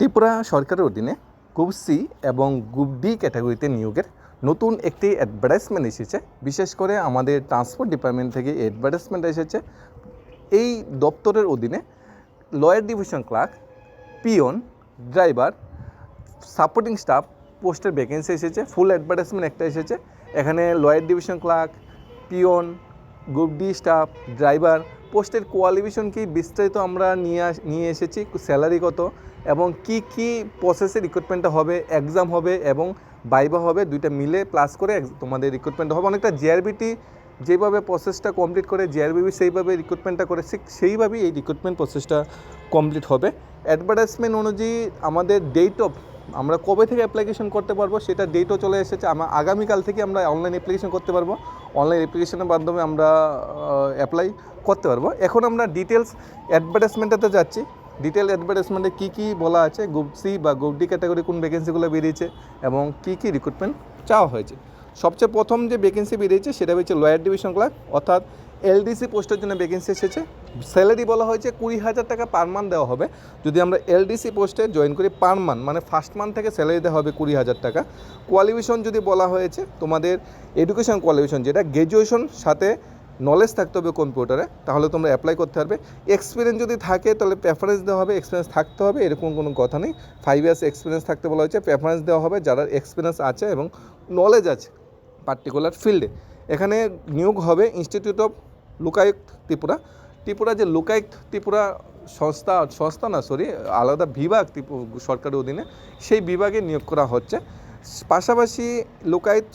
ত্রিপুরা সরকারের অধীনে group C এবং গ্রুপ ডি ক্যাটাগরিতে নিয়োগের নতুন একটি অ্যাডভার্টাইজমেন্ট এসেছে। বিশেষ করে আমাদের ট্রান্সপোর্ট ডিপার্টমেন্ট থেকে অ্যাডভার্টাইজমেন্ট এসেছে। এই দপ্তরের অধীনে lower division clerk peon driver supporting staff পোস্টের ভ্যাকেন্সি এসেছে। ফুল অ্যাডভার্টাইজমেন্ট একটা এসেছে। এখানে lower division clerk peon group D staff driver পোস্টের কোয়ালিফিকেশন কি বিস্তারিত আমরা নিয়ে নিয়ে এসেছি স্যালারি কত, এবং কি কি প্রসেসে রিক্রুটমেন্টটা হবে এক্সাম হবে এবং বাইবা হবে, দুইটা মিলে প্লাস করে তোমাদের রিক্রুটমেন্ট হবে। অনেকটা জিআরবিটি যেভাবে প্রসেসটা কমপ্লিট করে জিআরবিবি সেইভাবে রিক্রুটমেন্টটা করে সেইভাবেই এই রিক্রুটমেন্ট প্রসেসটা কমপ্লিট হবে। অ্যাডভার্টাইজমেন্ট অনুযায়ী আমাদের ডেট অফ আমরা কবে থেকে অ্যাপ্লিকেশন করতে পারব সেটা ডেটও চলে এসেছে। আমরা আগামীকাল থেকে আমরা অনলাইন অ্যাপ্লিকেশন করতে পারব। অনলাইন অ্যাপ্লিকেশনের মাধ্যমে আমরা অ্যাপ্লাই করতে পারব। এখন আমরা ডিটেলস অ্যাডভার্টাইজমেন্টটাতে যাচ্ছি। ডিটেল অ্যাডভার্টাইজমেন্টে কী কী বলা আছে? গ্রুপ সি বা গ্রুপ ডি ক্যাটাগরি কোন ভ্যাকেন্সিগুলো বেরিয়েছে এবং কী কী রিক্রুটমেন্ট চাওয়া হয়েছে। সবচেয়ে প্রথম যে ভ্যাকেন্সি বেরিয়েছে সেটা হচ্ছে লয়ার ডিভিশন ক্লার্ক অর্থাৎ এলডিসি পোস্টের জন্য ভ্যাকেন্সি এসেছে। স্যালারি বলা হয়েছে কুড়ি হাজার টাকা পার মান্থ দেওয়া হবে। যদি আমরা এলডিসি পোস্টে জয়েন করি পার মান্থ মানে ফার্স্ট মান্থ থেকে স্যালারি দেওয়া হবে কুড়ি হাজার টাকা। কোয়ালিফিকেশন যদি বলা হয়েছে, তোমাদের এডুকেশন কোয়ালিফিকেশন যেটা গ্র্যাজুয়েশন সাথে নলেজ থাকতে হবে কম্পিউটারে তাহলে তোমরা অ্যাপ্লাই করতে পারবে। এক্সপিরিয়েন্স যদি থাকে, তাহলে প্রেফারেন্স দেওয়া হবে এক্সপিরিয়েন্স থাকতে হবে, এরকম কোনো কথা নেই। ফাইভ ইয়ার্স এক্সপিরিয়েন্স থাকতে বলা হয়েছে প্রেফারেন্স দেওয়া হবে যারা এক্সপিরিয়েন্স আছে এবং নলেজ আছে পার্টিকুলার ফিল্ডে এখানে নিয়োগ হবে ইনস্টিটিউট অফ লোকায়ুক্ত ত্রিপুরা। ত্রিপুরা যে লোকায়ুক্ত ত্রিপুরা সংস্থা সংস্থা না সরি আলাদা বিভাগ সরকারের অধীনে সেই বিভাগে নিয়োগ করা হচ্ছে। পাশাপাশি লোকায়ত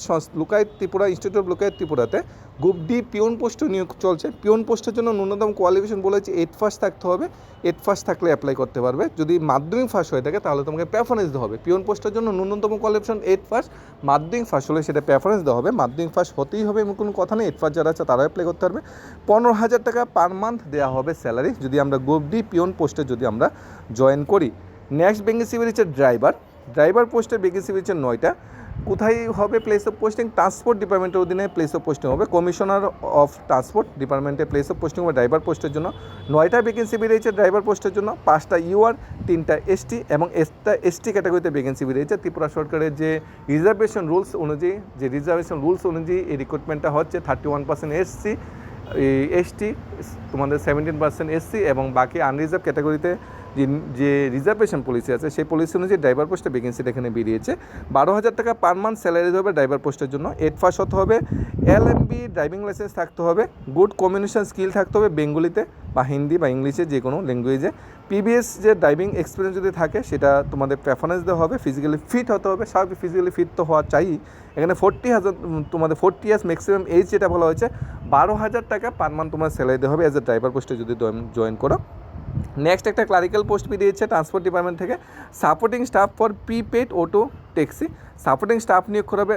লোকায়ত ত্রিপুরা ইনস্টিটিউট অফ লোকায়ত ত্রিপুরাতে গ্রুপ ডি পিওন পোস্টও নিয়োগ চলছে। পিওন পোস্টের জন্য ন্যূনতম কোয়ালিফিকেশন বলেছে এইট ফার্স্ট থাকতে হবে। এইট ফার্স্ট থাকলে অ্যাপ্লাই করতে পারবে। যদি মাধ্যমিক ফার্স্ট হয়ে থাকে, তাহলে তোমাকে প্রেফারেন্স দেওয়া হবে। পিওন পোস্টের জন্য ন্যূনতম qualification eight first Madhyamik first হলে সেটা প্রেফারেন্স দেওয়া হবে। মাধ্যমিক ফার্স্ট হতেই হবে এমন কোনো কথা নেই। এইট ফার্স্ট যারা আছে তারা অ্যাপ্লাই করতে পারবে। পনেরো হাজার টাকা পার মান্থ দেওয়া হবে স্যালারি যদি আমরা গ্রুপ ডি পিওন পোস্টে যদি আমরা জয়েন করি। নেক্সট ভ্যাকেন্সি হচ্ছে ড্রাইভার ড্রাইভার পোস্টের ভ্যাকেন্সি হচ্ছে নয়টা। কোথায় হবে প্লেস অফ পোস্টিং ট্রান্সপোর্ট ডিপার্টমেন্টের অধীনে প্লেস অফ পোস্টিং হবে। কমিশনার অফ ট্রান্সপোর্ট ডিপার্টমেন্টে প্লেস অফ পোস্টিং হবে ড্রাইভার পোস্টের জন্য। নয়টা ভ্যাকেন্সি বেরিয়েছে ড্রাইভার পোস্টের জন্য। পাঁচটা ইউআর তিনটা এসটি এবং একটা এসটি ক্যাটাগরিতে ভ্যাকেন্সি বেরিয়েছে। ত্রিপুরা সরকারের যে রিজার্ভেশন রুলস অনুযায়ী, যে রিজার্ভেশন রুলস অনুযায়ী এই রিক্রুটমেন্টটা হচ্ছে। Thirty one percent SC ST তোমাদের সেভেন্টিন পার্সেন্ট এসসি এবং বাকি আনরিজার্ভ ক্যাটাগরিতে যে রিজার্ভেশন পলিসি আছে, সেই পলিসি অনুযায়ী ড্রাইভার পোস্টে ভ্যাকেন্সিটা এখানে বেরিয়েছে। বারো হাজার টাকা পার মান্থ স্যালারি হবে ড্রাইভার পোস্টের জন্য। এইট ফার্স্ট হতে হবে L M B driving licence থাকতে হবে গুড কমিউনিকেশন স্কিল থাকতে হবে বেঙ্গলিতে বা হিন্দি বা ইংলিশে যে কোনো ল্যাঙ্গুয়েজে পিবিএস যে ড্রাইভিং এক্সপিরিয়েন্স যদি থাকে, সেটা তোমাদের প্রেফারেন্স দেওয়া হবে ফিজিক্যালি ফিট হতে হবে স্বাভাবিক ফিজিক্যালি ফিট তো হওয়া চাই। এখানে ফোর্টি হাজার, তোমাদের ফোর্টি ইয়ার্স ম্যাক্সিমাম এজ যেটা বলা হয়েছে, বারো হাজার টাকা পার মান্থ তোমার স্যালারি দেওয়া হবে অ্যাজ এ ড্রাইভার পোস্টে যদি জয়েন করো। নেক্সট একটা ক্লারিক্যাল পোস্ট বেরিয়েছে ট্রান্সপোর্ট ডিপার্টমেন্ট থেকে। Supporting staff for prepaid auto taxi supporting staff নিয়োগ করা হবে।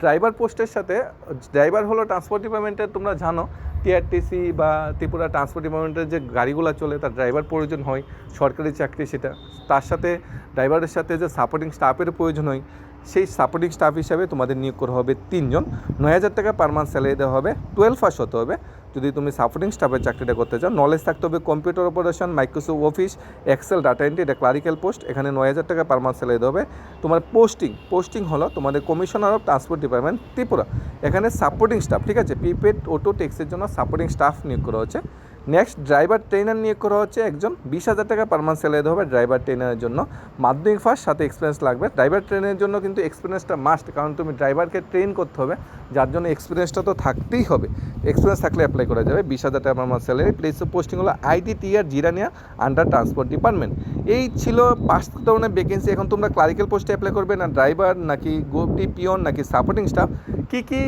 ড্রাইভার পোস্টের সাথে ড্রাইভার হলো ট্রান্সপোর্ট ডিপার্টমেন্টের তোমরা জানো টিআরটিসি বা ত্রিপুরা ট্রান্সপোর্ট ডিপার্টমেন্টের যে গাড়িগুলো চলে, তার ড্রাইভার প্রয়োজন হয়, সরকারি চাকরি সেটা। তার সাথে ড্রাইভারের সাথে যে সাপোর্টিং স্টাফের প্রয়োজন হয়, সেই সাপোর্টিং স্টাফ হিসাবে তোমাদের নিয়োগ করা হবে তিনজন। নয় হাজার টাকা পার মান্থ স্যালারি দেওয়া হবে। টুয়েলভ পাস হতে হবে। যদি তুমি সাপোর্টিং স্টাফের চাকরিটা করতে চাও নলেজ থাকতে হবে computer operation Microsoft office Excel data entry এটা ক্লারিক্যাল পোস্ট এখানে নয় হাজার টাকা পার মান্থ স্যালারি হবে। তোমার পোস্টিং পোস্টিং হলো তোমাদের commissioner of transport department Tripura. এখানে সাপোর্টিং স্টাফ ঠিক আছে? প্রিপেড অটো ট্যাক্সের জন্য সাপোর্টিং স্টাফ নিয়োগ করা হচ্ছে। নেক্সট ড্রাইভার ট্রেনার নিয়োগ করা হচ্ছে একজন বিশ হাজার টাকা পার মান্থ স্যালারি হবে ড্রাইভার ট্রেনারের জন্য। মাধ্যমিক ফার্স্ট সাথে এক্সপিরিয়েন্স লাগবে। ড্রাইভার ট্রেনের জন্য কিন্তু এক্সপিরিয়েন্সটা মাস্ট কারণ তুমি ড্রাইভারকে ট্রেন করতে হবে, যার জন্য এক্সপিরিয়েন্সটা তো থাকতেই হবে। এক্সপিরিয়েন্স থাকলে অ্যাপ্লাই করা যাবে বিশ হাজার টাকা per month salary place of posting হলো ITTR Jirania under transport department এই ছিল পাঁচ ধরনের ভ্যাকেন্সি এখন তোমরা ক্লারিক্যাল পোস্টে অ্যাপ্লাই করবে না ড্রাইভার নাকি গোপটি পিয়ন নাকি সাপোর্টিং স্টাফ কী কী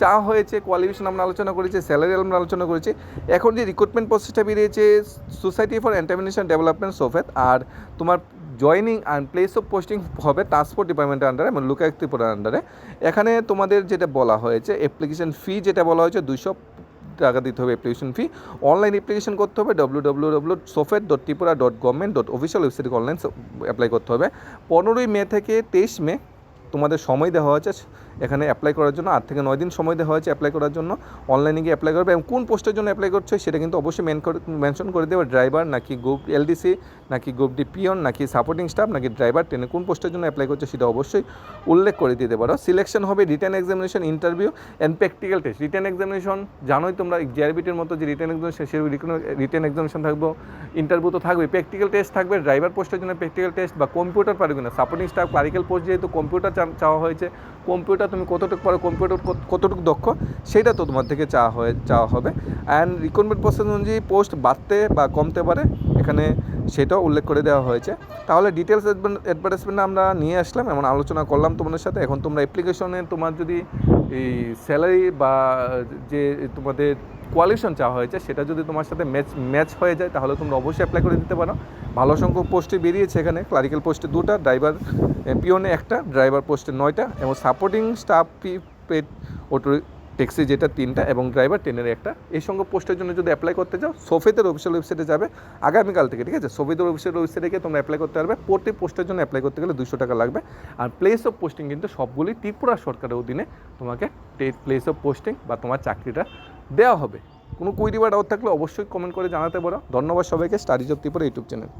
চা হয়েছে কোয়ালিফিকেশন আমরা আলোচনা করেছি স্যালারি আমরা আলোচনা করেছি। এখন যে রিক্রুটমেন্ট প্রসেসটা বেরিয়েছে সোসাইটি ফর এন্টারপ্রিনেশন ডেভেলপমেন্ট সোফেত আর তোমার joining and place of posting হবে ট্রান্সপোর্ট ডিপার্টমেন্টের আন্ডারে মানে লোকায়ুক্ত ত্রিপুরার আন্ডারে এখানে তোমাদের যেটা বলা হয়েছে অ্যাপ্লিকেশন ফি যেটা বলা হয়েছে দুশো টাকা দিতে হবে অ্যাপ্লিকেশন ফি অনলাইন অ্যাপ্লিকেশন করতে হবে W W W সোফেট dot Tripura dot government dot official ওয়েবসাইটে অনলাইন অ্যাপ্লাই করতে হবে। পনেরোই মে থেকে তেইশ মে তোমাদের সময় দেওয়া হয়েছে এখানে অ্যাপ্লাই করার জন্য। আট থেকে নয় দিন সময় দেওয়া হয়েছে অ্যাপ্লাই করার জন্য। অনলাইনে গিয়ে অ্যাপ্লাই করবে এবং কোন পোস্টের জন্য অ্যাপ্লাই করছ সেটা কিন্তু অবশ্যই মেন মেনশন করে দেবে ড্রাইভার নাকি গ্রুপ এলডিসি নাকি গ্রুপ ডি পিয়ন নাকি সাপোর্টিং স্টাফ নাকি ড্রাইভার ট্রেনে কোন পোস্টের জন্য অ্যাপ্লাই করছ সেটা অবশ্যই উল্লেখ করে দিতে পারো সিলেকশন হবে written examination interview and practical test written examination জানোই তোমরা জিআরবিটির মতো যে রিটার্ন এক্সামিনেশন সেই রিটার্ন এক্সামিনেশন থাকবে ইন্টারভিউ তো থাকবে প্র্যাকটিক্যাল টেস্ট থাকবে ড্রাইভার পোস্টের জন্য প্র্যাকটিক্যাল টেস্ট বা কম্পিউটার পারবে না সাপোর্টিং স্টাফ ক্লারিক্যাল পোস্ট যেহেতু কম্পিউটার চাওয়া হয়েছে কম্পিউটার তুমি কতটুকু পারো কম্পিউটার কতটুকু দক্ষ সেটা তো তোমার থেকে চাওয়া হয়ে, চাওয়া হবে। অ্যান্ড রিক্রুটমেন্ট প্রসেস অনুযায়ী পোস্ট বাড়তে বা কমতে পারে, এখানে সেটাও উল্লেখ করে দেওয়া হয়েছে। তাহলে ডিটেলস অ্যাডভার্টাইজমেন্ট আমরা নিয়ে আসলাম, এমন আলোচনা করলাম তোমাদের সাথে। এখন তোমরা অ্যাপ্লিকেশনে তোমার যদি এই স্যালারি বা যে তোমাদের কোয়ালিফিকেশন চাওয়া হয়েছে, সেটা যদি তোমার সাথে ম্যাচ ম্যাচ হয়ে যায়, তাহলে তোমরা অবশ্যই অ্যাপ্লাই করে দিতে পারো। ভালো সংখ্যক পোস্টে বেরিয়েছে এখানে ক্লারিক্যাল পোস্টে দুটা ড্রাইভার পিওনে একটা ড্রাইভার পোস্টে নয়টা, এবং supporting staff paid auto taxi যেটা তিনটা, এবং ড্রাইভার ট্রেনের একটা। এই সঙ্গে পোস্টের জন্য যদি অ্যাপ্লাই করতে চাও সোফেতের অফিসিয়াল ওয়েবসাইটে যাবে, আগামীকাল থেকে, ঠিক আছে? সোফেতের অফিসিয়াল ওয়েবসাইটে গিয়ে তোমরা অ্যাপ্লাই করতে পারবে। প্রতি পোস্টের জন্য অ্যাপ্লাই করতে গেলে দুশো টাকা লাগবে। আর প্লেস অফ পোস্টিং কিন্তু সবগুলি ত্রিপুরা সরকারের অধীনে তোমাকে প্লেস অফ পোস্টিং বা তোমার চাকরিটা দেওয়া হবে। কোনো কুইরি বা ডাউট থাকলে অবশ্যই কমেন্ট করে জানাতে পারো। ধন্যবাদ সবাইকে। Study job Tripura YouTube channel